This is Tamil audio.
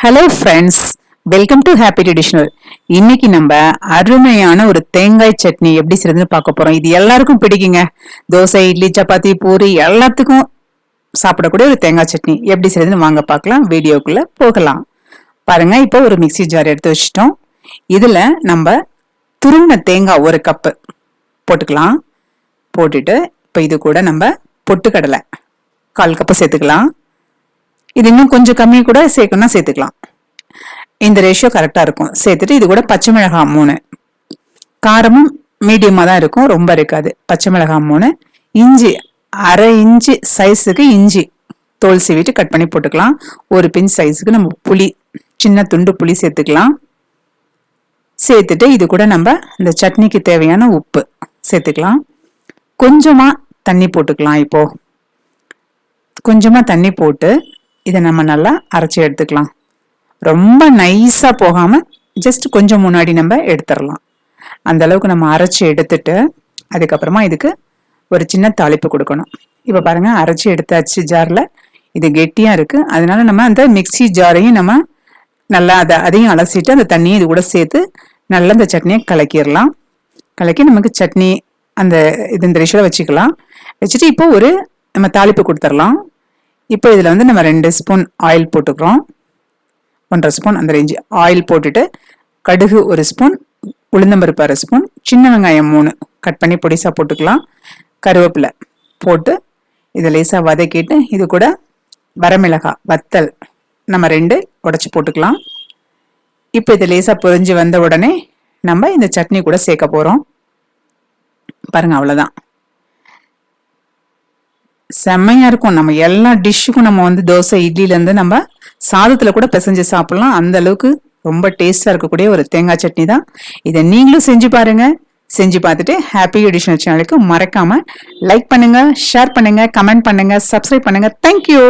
Hello friends welcome to happy traditional இன்னைக்கு நம்ம அருமையான ஒரு தேங்காய் சட்னி எப்படி செய்யறதுன்னு பார்க்க போறோம். இது எல்லாருக்கும் பிடிக்குங்க. தோசை இட்லி சப்பாத்தி பூரி எல்லாத்துக்கும் சாப்பிடக்கூடிய ஒரு தேங்காய் சட்னி. எப்படி செய்யறதுன்னு வாங்க பார்க்கலாம். வீடியோக்குள்ள போகலாம். பாருங்க இப்போ ஒரு மிக்ஸி ஜார் எடுத்து வச்சிட்டோம். இதுல நம்ம துருவின தேங்காய் ஒரு கப்பு போட்டுக்கலாம். போட்டுட்டு இப்போ இது கூட நம்ம பொட்டுக்கடலை கால் கப்பு சேர்த்துக்கலாம். இது இன்னும் கொஞ்சம் கம்மி கூட சேர்க்கணும்னா சேர்த்துக்கலாம். இந்த ரேஷியோ கரெக்டாக இருக்கும். சேர்த்துட்டு இது கூட பச்சை மிளகாய் மூணு. காரமும் மீடியமாக தான் இருக்கும். ரொம்ப இருக்காது. பச்சை மிளகாய் மூணு. இஞ்சி அரை இஞ்சி சைஸுக்கு இஞ்சி தோல் சீவிட்டு கட் பண்ணி போட்டுக்கலாம். ஒரு பிஞ்ச் சைஸுக்கு நம்ம புளி சின்ன துண்டு புளி சேர்த்துக்கலாம். சேர்த்துட்டு இது கூட நம்ம இந்த சட்னிக்கு தேவையான உப்பு சேர்த்துக்கலாம். கொஞ்சமாக தண்ணி போட்டுக்கலாம் இப்போ. கொஞ்சமாக தண்ணி போட்டு இதை நம்ம நல்லா அரைச்சி எடுத்துக்கலாம். ரொம்ப நைஸாக போகாமல் ஜஸ்ட் கொஞ்சம் முன்னாடி நம்ம எடுத்துடலாம். அந்த அளவுக்கு நம்ம அரைச்சி எடுத்துட்டு அதுக்கப்புறமா இதுக்கு ஒரு சின்ன தாளிப்பு கொடுக்கணும். இப்போ பாருங்கள் அரைச்சி எடுத்தாச்சு ஜாரில். இது கெட்டியாக இருக்குது அதனால நம்ம அந்த மிக்சி ஜாரையும் நம்ம நல்லா அதை அதையும் அலசிட்டு அந்த தண்ணியும் இது கூட சேர்த்து நல்லா அந்த சட்னியை கலக்கிடலாம். கலக்கி நமக்கு சட்னி அந்த இது இந்த ரிஷில் வச்சுக்கலாம். வச்சுட்டு இப்போ ஒரு நம்ம தாளிப்பு கொடுத்துடலாம். இப்போ இதில் வந்து நம்ம ரெண்டு ஸ்பூன் ஆயில் போட்டுக்கிறோம். ஒன்றரை ஸ்பூன் அந்த ரேஞ்சு ஆயில் போட்டுட்டு கடுகு ஒரு ஸ்பூன் உளுந்தம்பருப்பு அரை ஸ்பூன் சின்ன வெங்காயம் மூணு. கட் பண்ணி பொடிசாக போட்டுக்கலாம். கருவேப்பிலை போட்டு இதை லேசாக வதக்கிட்டு இது கூட வரமிளகாய் வத்தல் நம்ம ரெண்டு உடச்சி போட்டுக்கலாம். இப்போ இது லேசாக பொரிஞ்சு வந்த உடனே நம்ம இந்த சட்னி கூட சேர்க்க போகிறோம் பாருங்கள் அவ்வளோதான் செம்மையா இருக்கும். நம்ம எல்லா டிஷ்ஷுக்கும் நம்ம வந்து தோசை இட்லில இருந்து நம்ம சாதத்துல கூட பிசைஞ்சு சாப்பிடலாம். அந்த அளவுக்கு ரொம்ப டேஸ்டா இருக்கக்கூடிய ஒரு தேங்காய் சட்னி தான். இதை நீங்களும் செஞ்சு பாருங்க. செஞ்சு பார்த்துட்டு ஹாப்பி எடிஷனல் சேனலுக்கு மறக்காம லைக் பண்ணுங்க ஷேர் பண்ணுங்க கமெண்ட் பண்ணுங்க சப்ஸ்கிரைப் பண்ணுங்க. தேங்க்யூ